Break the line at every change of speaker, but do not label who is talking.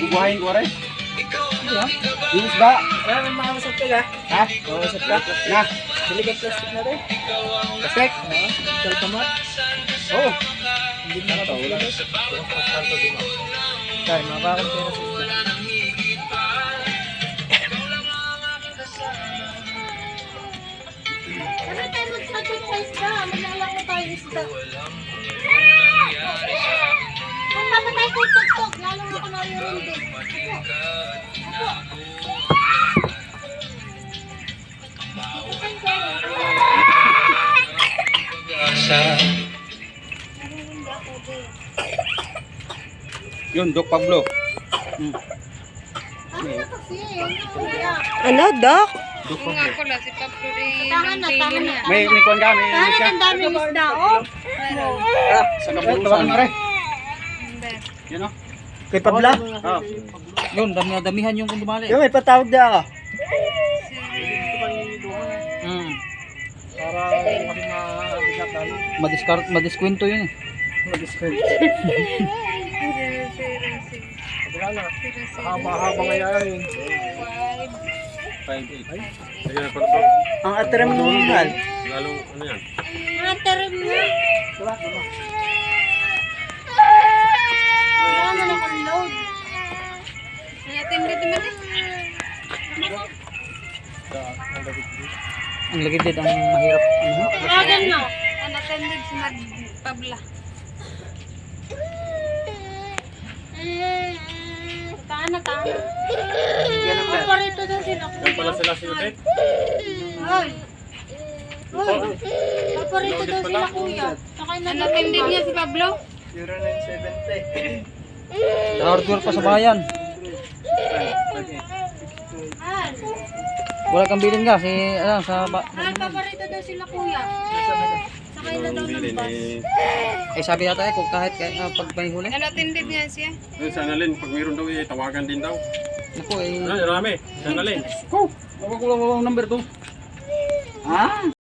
Bubuhayin ko rin. Yung isda.
Kaya may mga usap ka
Ha?
Usap ka?
Na.
Bili ka plastic na rin.
Plastic.
Saltamat.
Oo.
Hindi na nakapagpila. Kaya makakang pera sa isda.
Ano tayo mag-subject sa isda? Malala ko tayo isda. Kung baka tayo tutok-tok, lalo na ako naririnig. Ako. Ako. Naririnig ako din.
Yun, Doc Pablo.
Ano kuya.
Ano, Doc?
Kung nga ko lang, si Pablo rin.
Tahan na, tahan na.
May, may kuwan ka, may may ka.
ang daming isda, oh.
Sa kabulusan. Ito,
Hindi.
Yun o.
Kay Pabla?
Oh.
Yun, dami damihan yung kung dumali.
Yung may patawag na ako.
Hmm.
Para.
Madiskart, madiskwento yun eh.
Ma-discount. Wala na. Haba-haba ngayon. 5-8. Sige na, pagod.
Ang atram mo.
Lalo, ano yan?
Mga tarim mo. Wala
Ang lagitid ang mahirap. Ano?
Tawagan mo.
Unattended si Mad Pabla.
Taan na, taan na. Paparito daw sila.
Yan pala sila si Udet.
Hoy. Hoy. Paparito daw sila kuya. Sakay na daw.
Unattended niya si Pablo.
Hardware pa sa bayan. Wala kang bilin ka. Si, ano, sa ba...
Han, paparito daw sila kuya. Sakay na daw ng bus.
Eh, sabi yata eh, kung kahit uh, pag may huli.
Unattended niya siya.
Doon sa Annalyn, pag mayroon daw, eh, tawagan din daw.
Ako eh.
Ano, rami. Sa Annalyn.
Ako ko lang ang number to. Ah?